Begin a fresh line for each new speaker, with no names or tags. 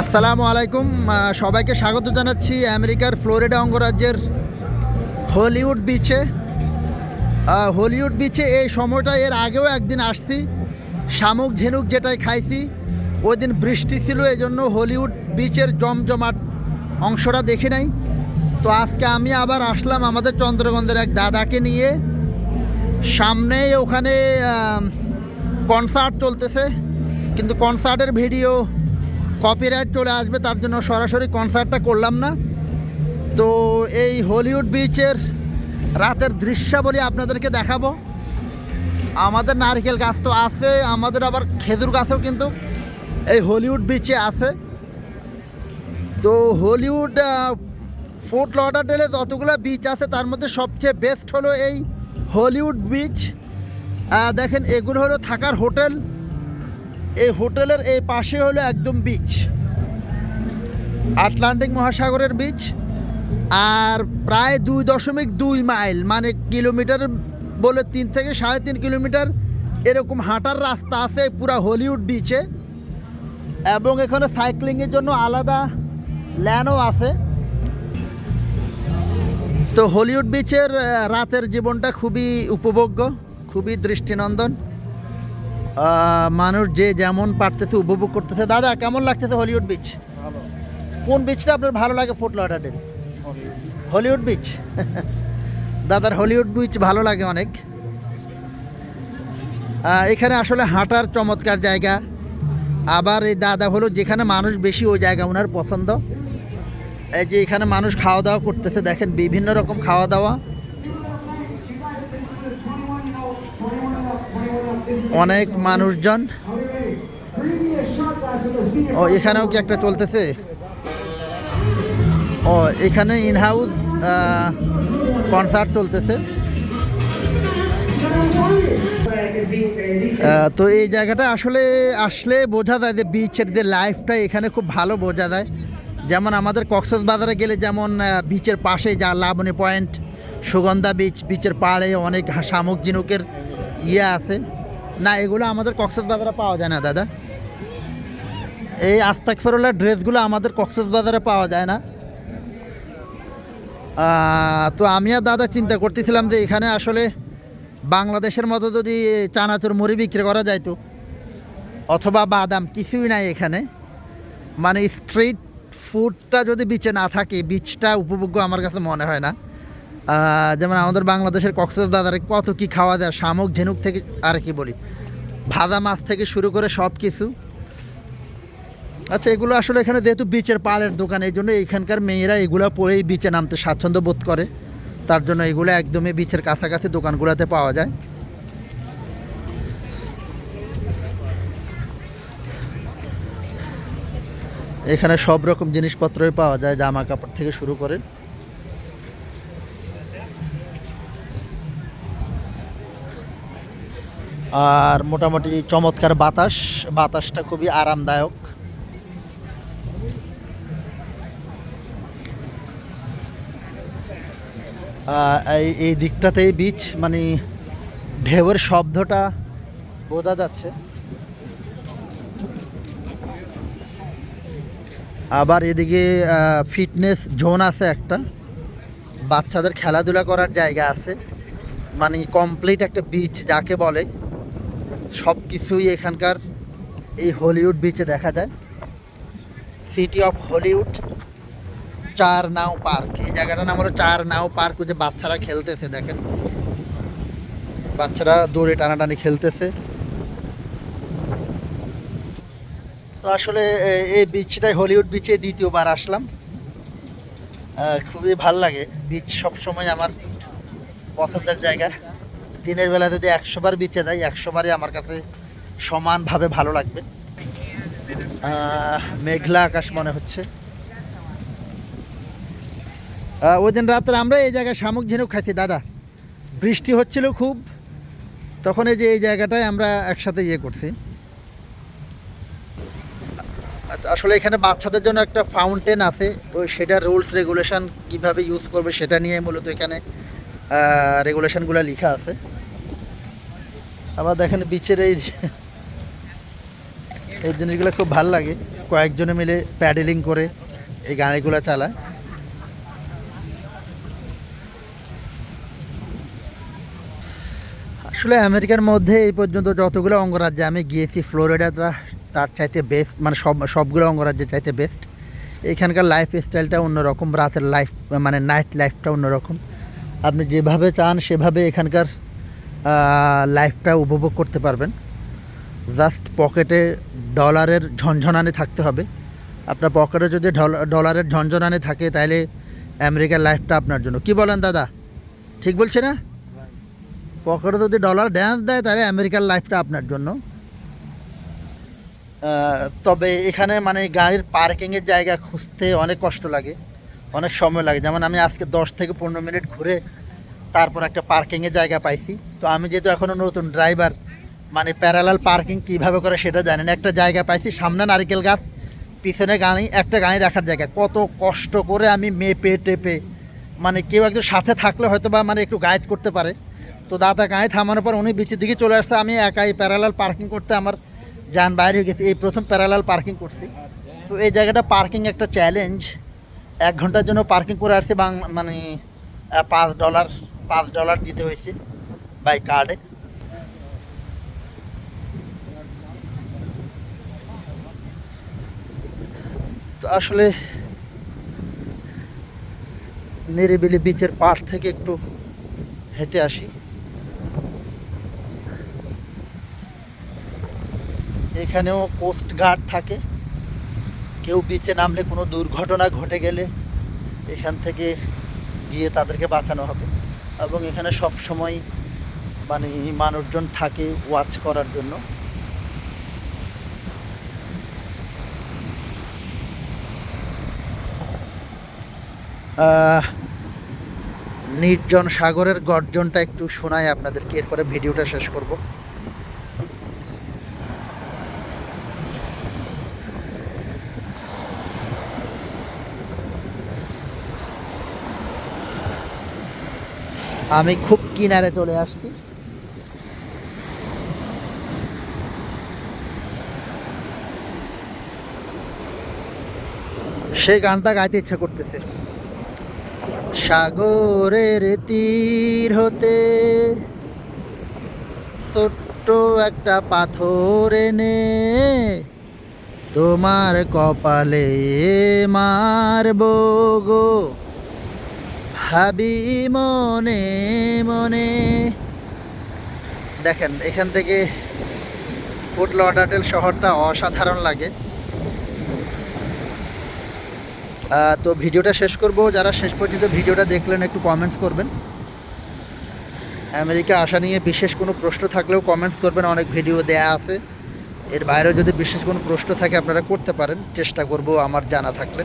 আসসালামু আলাইকুম। সবাইকে স্বাগত জানাচ্ছি আমেরিকার ফ্লোরিডা অঙ্গরাজ্যের হলিউড বিচে। হলিউড বিচে এই সময়টা, এর আগেও একদিন আসছি। শামুক ঝিনুক যেটাই খাইছি ওই দিন বৃষ্টি ছিল এই জন্য হলিউড বিচের জমজমাট অংশটা দেখি নাই। তো আজকে আমি আবার আসলাম আমাদের চন্দ্রগঞ্জের এক দাদাকে নিয়ে। সামনেই ওখানে কনসার্ট চলতেছে। কিন্তু কনসার্টের ভিডিও কপিরাইট চলে আসবে, তার জন্য সরাসরি কনসার্টটা করলাম না। তো এই হলিউড বিচের রাতের দৃশ্যাবলী আপনাদেরকে দেখাবো। আমাদের নারকেল গাছ তো আছে, আমাদের আবার খেজুর গাছও কিন্তু এই হলিউড বিচে আছে। তো হলিউড ফোর্ট লডারডেলে যতগুলো বিচ আছে, তার মধ্যে সবচেয়ে বেস্ট হলো এই হলিউড বিচ দেখেন, এগুলো হলো থাকার হোটেল। এই হোটেলের এই পাশে হলো একদম বিচ আটলান্টিক মহাসাগরের বিচ আর প্রায় দুই দশমিক দুই মাইল মানে কিলোমিটার বলে তিন থেকে সাড়ে তিন কিলোমিটার এরকম হাঁটার রাস্তা আছে পুরা হলিউড বিচে এবং এখানে সাইক্লিংয়ের জন্য আলাদা ল্যানও আছে। তো হলিউড বিচের রাতের জীবনটা খুবই উপভোগ্য, খুবই দৃষ্টিনন্দন। মানুষ যে যেমন পারতেছে উপভোগ করতেছে। দাদা কেমন লাগতেছে হলিউড বিচ কোন বিচটা আপনার ভালো লাগে ফোর্ট লডারডেল হলিউড বিচ দাদার হলিউড বিচ ভালো লাগে অনেক। এখানে আসলে হাঁটার চমৎকার জায়গা। আবার এই দাদা হলো যেখানে মানুষ বেশি ওই জায়গা ওনার পছন্দ। এই যে এখানে মানুষ খাওয়া দাওয়া করতেছে দেখেন বিভিন্ন রকম খাওয়া দাওয়া অনেক মানুষজন। ও, এখানেও কি একটা চলতেছে? ও, এখানে ইনহাউস কনসার্ট চলতেছে। তো এই জায়গাটা আসলে আসলে বোঝা যায় যে বিচের যে লাইফটা এখানে খুব ভালো বোঝা যায়। যেমন আমাদের কক্সবাজারে বাজারে গেলে যেমন বিচের পাশে যা লাবণী পয়েন্ট সুগন্ধা বিচ বিচের পাড়ে অনেক শামুক ঝিনুকের ইয়ে আছে। না, এগুলো আমাদের কক্সবাজারে বাজারে পাওয়া যায় না, দাদা। এই আস্তাক ফেরোলার ড্রেসগুলো আমাদের কক্সবাজারে বাজারে পাওয়া যায় না। তো আমি আর দাদা চিন্তা করতেছিলাম যে এখানে আসলে বাংলাদেশের মতো যদি চানাচুর মুড়ি বিক্রি করা যাইতো অথবা বাদাম, কিছুই নাই এখানে। মানে স্ট্রিট ফুডটা যদি বিচে না থাকে বিচটা উপভোগ্য আমার কাছে মনে হয় না। যেমন আমাদের বাংলাদেশের কক্সবাজারে কত কি খাওয়া যায় শামুক, ঝিনুক থেকে, আর কি বলি, ভাজা মাছ থেকে শুরু করে সব কিছু। আচ্ছা এগুলো আসলে এখানে যেহেতু বিচের পালের দোকান, এই জন্য এইখানকার মেয়েরা এগুলো পরেই বিচে নামতে স্বাচ্ছন্দ্য বোধ করে। তার জন্য এগুলো একদমই বিচের কাছাকাছি দোকানগুলোতে পাওয়া যায়। এখানে সব রকম জিনিসপত্রই পাওয়া যায়, জামা কাপড় থেকে শুরু করে। আর মোটামুটি চমৎকার বাতাস। বাতাসটা খুবই আরামদায়ক। এই দিকটাতেই বিচ মানে ঢেউয়ের শব্দটা বোঝা যাচ্ছে। আবার এদিকে ফিটনেস জোন আছে একটা। বাচ্চাদের খেলাধুলা করার জায়গা আছে। মানে কমপ্লিট একটা বিচ যাকে বলে। সব কিছুই এখানকার এই হলিউড বিচে দেখা যায়। সিটি অফ হলিউড চার নাও পার্ক। এই জায়গাটার নাম হলো চার নাও পার্ক যে বাচ্চারা খেলতেছে, দেখেন। বাচ্চারা দৌড়ে টানাটানি খেলতেছে। তো আসলে এই বিচটাই হলিউড বিচে দ্বিতীয়বার আসলাম। খুবই ভালো লাগে। বিচ সবসময় আমার পছন্দের জায়গা। দিনের বেলা যদি একশো বার বিচে যাই একশো বারই আমার কাছে সমানভাবে ভালো লাগবে। মেঘলা আকাশ মনে হচ্ছে। ওই দিন রাত্রে আমরা এই জায়গায় শামুক ঝিনুক খাইছি, দাদা। বৃষ্টি হচ্ছিল খুব, তখন এই যে এই জায়গাটায় আমরা একসাথে ইয়ে করছি। আসলে এখানে বাচ্চাদের জন্য একটা ফাউন্টেন আছে ওই সেটার রুলস রেগুলেশন কীভাবে ইউজ করবে সেটা নিয়ে মূলত এখানে রেগুলেশনগুলো লেখা আছে। আবার দেখেন বিচের এই এই জিনিসগুলো খুব ভালো লাগে। কয়েকজনে মিলে প্যাডেলিং করে এই গাড়িগুলো চালায়। আসলে আমেরিকার মধ্যে এই পর্যন্ত যতগুলো অঙ্গরাজ্যে আমি গিয়েছি ফ্লোরিডাটা তার চাইতে বেস্ট মানে সব, সবগুলো অঙ্গরাজ্যের চাইতে বেস্ট এখানকার লাইফ স্টাইলটা অন্যরকম, রাতের লাইফ মানে নাইট লাইফটা অন্যরকম। আপনি যেভাবে চান সেভাবে এখানকার লাইফটা উপভোগ করতে পারবেন। জাস্ট পকেটে ডলারের ঝনঝনানি থাকতে হবে। আপনার পকেটে যদি ডলারের ঝনঝনানি থাকে, তাহলে আমেরিকার লাইফটা আপনার জন্য। কি বলেন দাদা? ঠিক বলছে না? পকেটে যদি ডলার ড্যান্স দেয়, তাহলে আমেরিকার লাইফটা আপনার জন্য। তবে এখানে মানে গাড়ির পার্কিংয়ের জায়গা খুঁজতে অনেক কষ্ট লাগে। অনেক সময় লাগে। যেমন আমি আজকে দশ থেকে পনেরো মিনিট ঘুরে তারপর একটা পার্কিংয়ের জায়গা পাইছি। তো আমি যেহেতু এখনও নতুন ড্রাইভার মানে প্যারালাল পার্কিং কীভাবে করে সেটা জানি না। একটা জায়গা পাইছি, সামনে নারকেল গাছ, পিছনে গাড়ি, একটা গাড়ি রাখার জায়গা। কত কষ্ট করে আমি মেপে টেপে মানে কেউ একজন সাথে থাকলে হয়তো বা মানে একটু গাইড করতে পারে। তো দাদা গাড়ি থামানোর পর উনি বিচের দিকে চলে আসছে, আমি একাই প্যারালাল পার্কিং করতে আমার যান বাইরে হয়ে গেছে। এই প্রথম প্যারালাল পার্কিং করছি। তো এই জায়গাটা পার্কিং একটা চ্যালেঞ্জ এক ঘণ্টার জন্য পার্কিং করে আসছে বাং মানে পাঁচ ডলার পাঁচ ডলার দিতে হয়েছে। বাই কার্ডে। তো আসলে নিরিবিলি বিচের পাশ থেকে একটু হেঁটে আসি। এখানেও কোস্ট গার্ড থাকে। কেউ বিচে নামলে কোনো দুর্ঘটনা ঘটে গেলে এখান থেকে গিয়ে তাদেরকে বাঁচানো হবে। এবং এখানে সব সময় মানে মানুষজন থাকে ওয়াচ করার জন্য। নির্জন সাগরের গর্জনটা একটু শোনাই আপনাদেরকে, এরপরে ভিডিওটা শেষ করব। আমি খুব কিনারে চলে আসছি। সেই গানটা গাইতে ইচ্ছা করতেছে। সাগরের তীর হতে ছোট্ট একটা পাথর এনে তোমার কপালে মারব গো। ভাবি মনে মনে দেখেন, এখান থেকে ফুট লডাটেল শহরটা অসাধারণ লাগে। তো ভিডিওটা শেষ করব। যারা শেষ পর্যন্ত ভিডিওটা দেখলেন, একটু কমেন্টস করবেন। আমেরিকা আসা নিয়ে বিশেষ কোনো প্রশ্ন থাকলেও কমেন্টস করবেন, অনেক ভিডিও দেয়া আছে। এর বাইরেও যদি বিশেষ কোনো প্রশ্ন থাকে, আপনারা করতে পারেন। চেষ্টা করব আমার জানা থাকলে।